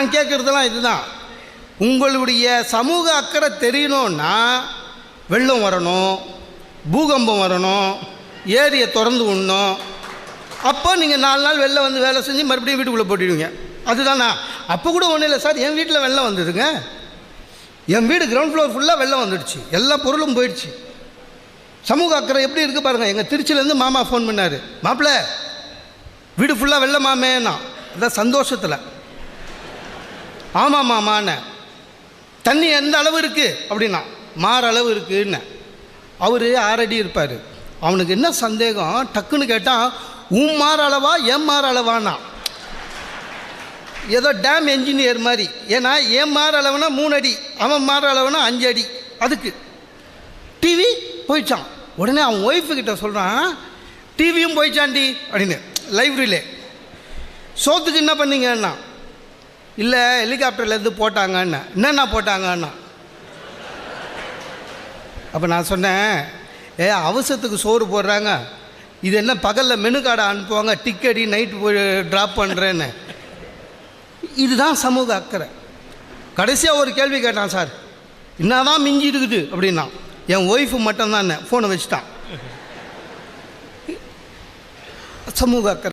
நான் கேட்குறதெல்லாம் இதுதான். உங்களுடைய சமூக அக்கறை தெரியணும்னா வெள்ளம் வரணும் பூகம்பம் வரணும் ஏரியை திறந்து விடணும். அப்போ நீங்கள் நாலு நாள் வெளில வந்து வேலை செஞ்சு மறுபடியும் வீட்டுக்குள்ளே போட்டுடுவீங்க அதுதானா? அப்போ கூட ஒன்றும் இல்லை சார் என் வீட்டில் வெள்ளம் வந்ததுங்க. என் வீடு கிரவுண்ட் ஃப்ளோர் ஃபுல்லாக வெள்ளம் வந்துடுச்சு. எல்லா பொருளும் போயிடுச்சு. சமூக அக்கறை எப்படி இருக்குது பாருங்கள் எங்கள் திருச்சியிலேருந்து மாமா ஃபோன் பண்ணார். மாப்பிள்ள வீடு ஃபுல்லாக வெள்ளமாமேன்னா. அதான் சந்தோஷத்தில். ஆமாம் மாமாண்ணே தண்ணி எந்த அளவு இருக்குது அப்படின்னா மாற அளவு இருக்குன்னு. அவர் ஆறடி இருப்பார். அவனுக்கு என்ன சந்தேகம்? டக்குன்னு கேட்டால் உன் மாற அளவா என் மாற அளவானா? ஏதோ டேம் என்ஜினியர் மாதிரி. ஏன்னா என் மாற அளவுனா மூணு அடி அவன் மாற அளவுனா அஞ்சு அடி. அதுக்கு. டிவி போயிடுச்சான் உடனே அவன் ஒய்ஃபுக்கிட்ட சொல்கிறான் டிவியும் போயிச்சாண்டி அப்படின்னு. லைப்ரரியிலே சோத்துக்கு என்ன பண்ணீங்கன்னா இல்லை ஹெலிகாப்டர்லேருந்து போட்டாங்கன்னு. என்னென்ன போட்டாங்கன்னா? அப்போ நான் சொன்னேன் ஏ அவசரத்துக்கு சோறு போடுறாங்க. இது என்ன பகலில் மெனு கார்டை அனுப்புவாங்க டிக்கெடி நைட்டு போய் ட்ராப் பண்ணுறேன்னு இதுதான் சமூக அக்கறை. கடைசியாக ஒரு கேள்வி கேட்டான் சார். என்ன தான் மிஞ்சி இருக்குது? அப்படின்னா என் ஒய்ஃபு மட்டும்தான் ஃபோனை வச்சுட்டான். சமூக அக்கறை.